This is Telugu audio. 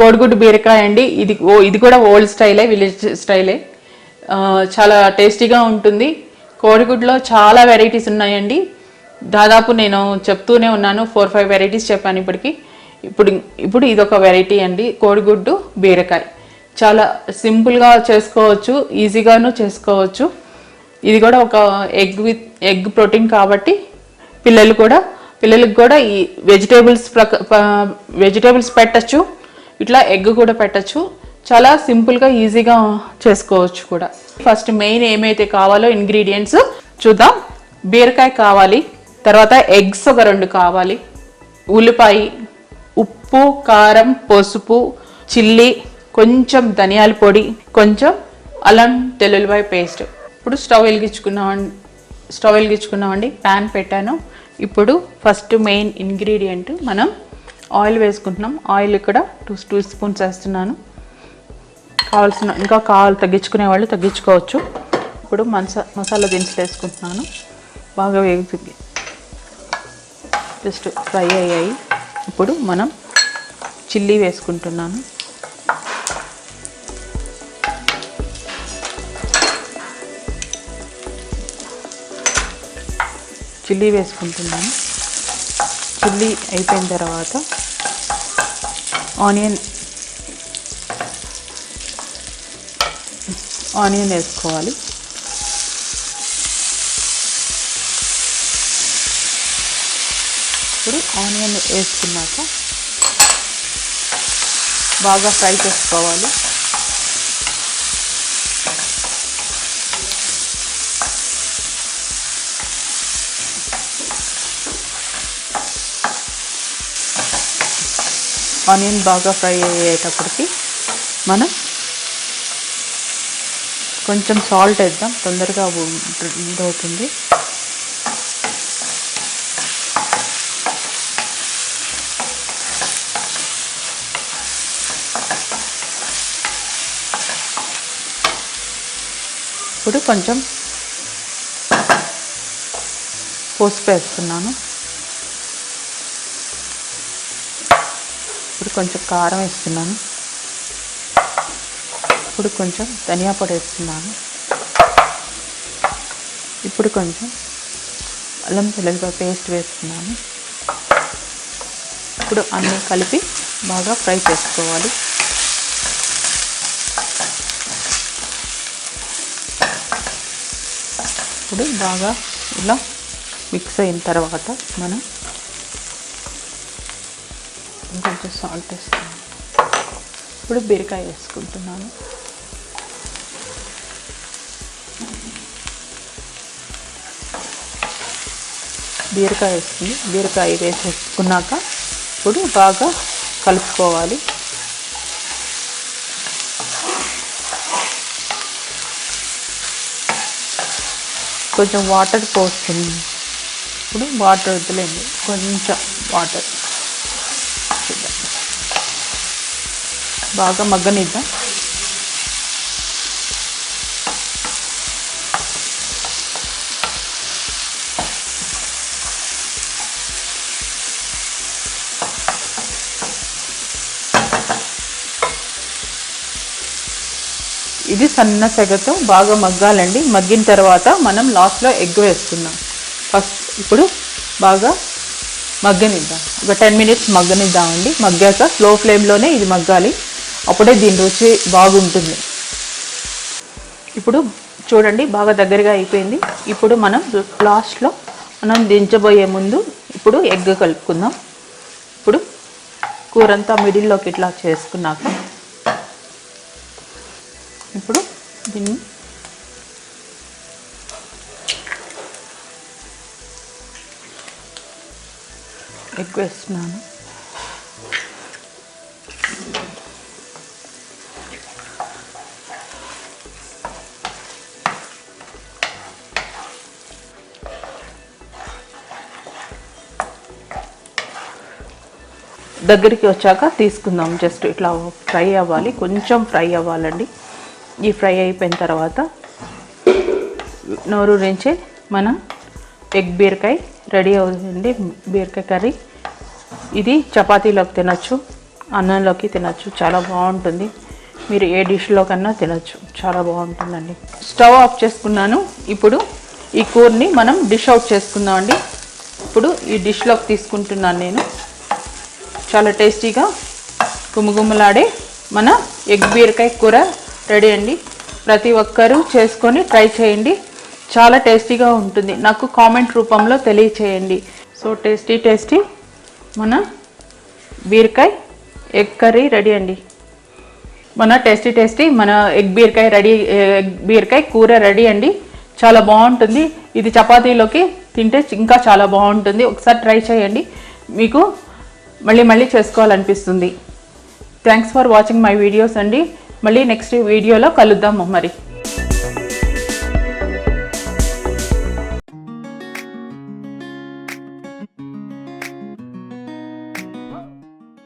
కోడిగుడ్డు బీరకాయ అండి. ఇది ఓ ఇది కూడా ఓల్డ్ స్టైలే విలేజ్ స్టైలే. చాలా టేస్టీగా ఉంటుంది. కోడిగుడ్లో చాలా వెరైటీస్ ఉన్నాయండి. దాదాపు నేను చెప్తూనే ఉన్నాను ఫోర్ ఫైవ్ వెరైటీస్ చెప్పాను ఇప్పటికి. ఇప్పుడు ఇప్పుడు ఇదొక వెరైటీ అండి కోడిగుడ్డు బీరకాయ. చాలా సింపుల్గా చేసుకోవచ్చు ఈజీగాను చేసుకోవచ్చు. ఇది కూడా ఒక ఎగ్ విత్ ఎగ్ ప్రోటీన్ కాబట్టి పిల్లలు కూడా పిల్లలకు కూడా ఈ వెజిటేబుల్స్ ప్రక వెజిటేబుల్స్ పెట్టచ్చు. ఇట్లా ఎగ్ కూడా పెట్టచ్చు. చాలా సింపుల్గా ఈజీగా చేసుకోవచ్చు కూడా. ఫస్ట్ మెయిన్ ఏమైతే కావాలో ఇంగ్రీడియంట్స్ చూద్దాం. బీరకాయ కావాలి తర్వాత ఎగ్స్ ఒక రెండు కావాలి ఉల్లిపాయ ఉప్పు కారం పసుపు చిల్లీ కొంచెం ధనియాల పొడి కొంచెం అల్లం తెల్లుల్లిపాయ పేస్ట్. ఇప్పుడు స్టవ్ వెలిగించుకున్నాం స్టవ్ వెలిగించుకున్నామండి ప్యాన్ పెట్టాను. ఇప్పుడు ఫస్ట్ మెయిన్ ఇంగ్రీడియంట్ మనం ఆయిల్ వేసుకుంటున్నాం. ఆయిల్ ఇక్కడ టూ టూ స్పూన్స్ వేస్తున్నాను. కావాల్సిన ఇంకా కావాలి తగ్గించుకునే వాళ్ళు తగ్గించుకోవచ్చు. ఇప్పుడు మసా మసాలా దినుసులు వేసుకుంటున్నాను. బాగా వేగుతుంది జస్ట్ ఫ్రై అయ్యాయి. ఇప్పుడు మనం చిల్లీ వేసుకుంటున్నాను. చిల్లీ వేసుకుంటున్నాను. చిల్లి అయిపోయిన తర్వాత ఆనియన్ ఆనియన్ వేసుకోవాలి. ఇప్పుడు ఆనియన్ వేసుకున్నాక బాగా ఫ్రై చేసుకోవాలి. ఆనియన్ బాగా ఫ్రై అయ్యేటప్పటికి మనం కొంచెం సాల్ట్ వేద్దాం. తొందరగా అవుతుంది ఇప్పుడు కొంచెం పసుపు వేస్తున్నాను. కొంచెం కారం వేస్తున్నాను. ఇప్పుడు కొంచెం ధనియా పొడి వేస్తున్నాను. ఇప్పుడు కొంచెం అల్లం వెల్లుల్లిపాయ పేస్ట్ వేస్తున్నాను. ఇప్పుడు అన్నీ కలిపి బాగా ఫ్రై చేసుకోవాలి. ఇప్పుడు బాగా ఇలా మిక్స్ అయిన తర్వాత మనం కొంచెం సాల్ట్ వేస్తాను ఇప్పుడు బీరకాయ వేసుకుంటున్నాను. బీరకాయ వేస్తుంది బీరకాయ వేసేసుకున్నాక ఇప్పుడు బాగా కలుపుకోవాలి. కొంచెం వాటర్ పోస్తుంది. ఇప్పుడు వాటర్ వదిలేండి కొంచెం వాటర్ బాగా మగ్గనిద్దాం. ఇది సన్న సెగతో బాగా మగ్గాలండి. మగ్గిన తర్వాత మనం లాస్ట్లో ఎగ్ వేసుకుందాం. ఫస్ట్ ఇప్పుడు బాగా మగ్గనిద్దాం. ఒక టెన్ మినిట్స్ మగ్గనిద్దామండి. మగ్గాక స్లో ఫ్లేమ్లోనే ఇది మగ్గాలి. అప్పుడే దీని రుచి బాగుంటుంది. ఇప్పుడు చూడండి బాగా దగ్గరగా అయిపోయింది. ఇప్పుడు మనం లాస్ట్లో మనం దించబోయే ముందు ఇప్పుడు ఎగ్ కలుపుకుందాం. ఇప్పుడు కూరంతా మిడిల్లోకి ఇట్లా చేసుకున్నాక ఇప్పుడు దీన్ని ఎగ్ వేస్తున్నాను. దగ్గరికి వచ్చాక తీసుకుందాం. జస్ట్ ఇట్లా ఫ్రై అవ్వాలి. కొంచెం ఫ్రై అవ్వాలండి. ఈ ఫ్రై అయిపోయిన తర్వాత నోరు నుంచే మన ఎగ్ బీరకాయ రెడీ అవుతుంది బీరకాయ కర్రీ. ఇది చపాతీలోకి తినచ్చు అన్నంలోకి తినచ్చు. చాలా బాగుంటుంది. మీరు ఏ డిష్లో కన్నా తినచ్చు. చాలా బాగుంటుందండి. స్టవ్ ఆఫ్ చేసుకున్నాను. ఇప్పుడు ఈ కూరని మనం డిష్ అవుట్ చేసుకుందామండి. ఇప్పుడు ఈ డిష్లోకి తీసుకుంటున్నాను నేను. చాలా టేస్టీగా గుమగుమలాడే మన ఎగ్ బీరకాయ కూర రెడీ అండి. ప్రతి ఒక్కరూ చేసుకొని ట్రై చేయండి. చాలా టేస్టీగా ఉంటుంది. నాకు కామెంట్ రూపంలో తెలియచేయండి. సో టేస్టీ టేస్టీ మన బీరకాయ ఎగ్ కర్రీ రెడీ అండి. మన టేస్టీ టేస్టీ మన ఎగ్ బీరకాయ రెడీ ఎగ్ బీరకాయ కూర రెడీ అండి. చాలా బాగుంటుంది. ఇది చపాతీలోకి తింటే ఇంకా చాలా బాగుంటుంది. ఒకసారి ట్రై చేయండి. మీకు మళ్ళీ మళ్ళీ చేసుకోవాలనిపిస్తుంది. Thanks for watching my videos అండి. మళ్ళీ నెక్స్ట్ వీడియోలో కలుద్దాము మరి.